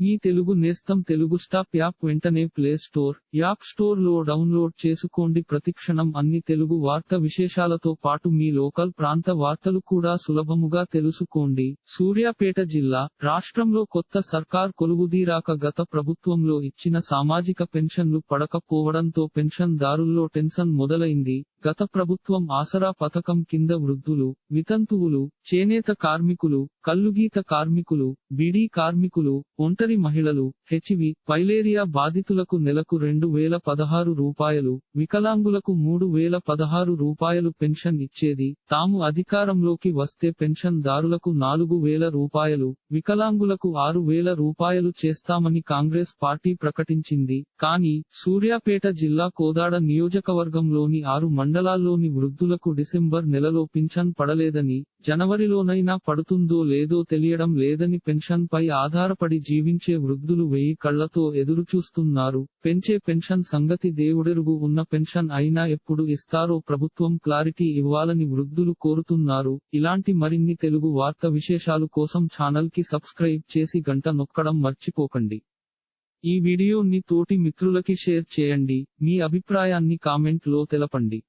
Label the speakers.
Speaker 1: మీ తెలుగు నేస్తం Telugu stop app వెంటనే play store app స్టోర్లో డౌన్లోడ్ చేసుకోండి. ప్రతిక్షణం అన్ని తెలుగు వార్త విశేషాలతో పాటు మీ లోకల్ ప్రాంత వార్తలు కూడా సులభముగా తెలుసుకోండి. సూర్యాపేట జిల్లా రాష్ట్రంలో కొత్త సర్కార్ కొలువుదీరాక గత ప్రభుత్వంలో ఇచ్చిన సామాజిక పెన్షన్లు పడకపోవడంతో పెన్షన్ దారుల్లో టెన్షన్ మొదలైంది. గత ప్రభుత్వం ఆసరా పథకం కింద వృద్ధులు వితంతువులు చేనేత కార్మికులు కల్లుగీత కార్మికులు బీడీ కార్మికులు ఒంటరి మహిళలు హెచ్వి పైలేరియా బాధితులకు నెలకు రెండు వేల పదహారు రూపాయలు వికలాంగులకు మూడు వేల పదహారు రూపాయలు పెన్షన్ ఇచ్చేది తాము అధికారంలోకి వస్తే పెన్షన్ దారులకు నాలుగు వేల రూపాయలు వికలాంగులకు ఆరు వేల రూపాయలు చేస్తామని కాంగ్రెస్ పార్టీ ప్రకటించింది. కానీ సూర్యాపేట జిల్లా కోదాడ నియోజకవర్గంలోని ఆరు మండలాల్లోని వృద్ధులకు డిసెంబర్ నెలలో పింఛన్ పడలేదని జనవరిలోనైనా పడుతుందో లేదో తెలియడం లేదని పెన్షన్ పై ఆధారపడి జీవించే వృద్ధులు వెయ్యి కళ్ళతో ఎదురుచూస్తున్నారు. పెంచే పెన్షన్ సంగతి దేవుడెరుగు ఉన్న పెన్షన్ అయినా ఎప్పుడు ఇస్తారో ప్రభుత్వం క్లారిటీ ఇవ్వాలని వృద్ధులు కోరుతున్నారు. ఇలాంటి మరిన్ని తెలుగు వార్త విశేషాలు కోసం ఛానల్కి సబ్స్క్రైబ్ చేసి గంట నొక్కడం మర్చిపోకండి. ఈ వీడియోని తోటి మిత్రులకి షేర్ చేయండి. మీ అభిప్రాయాన్ని కామెంట్లో తెలపండి.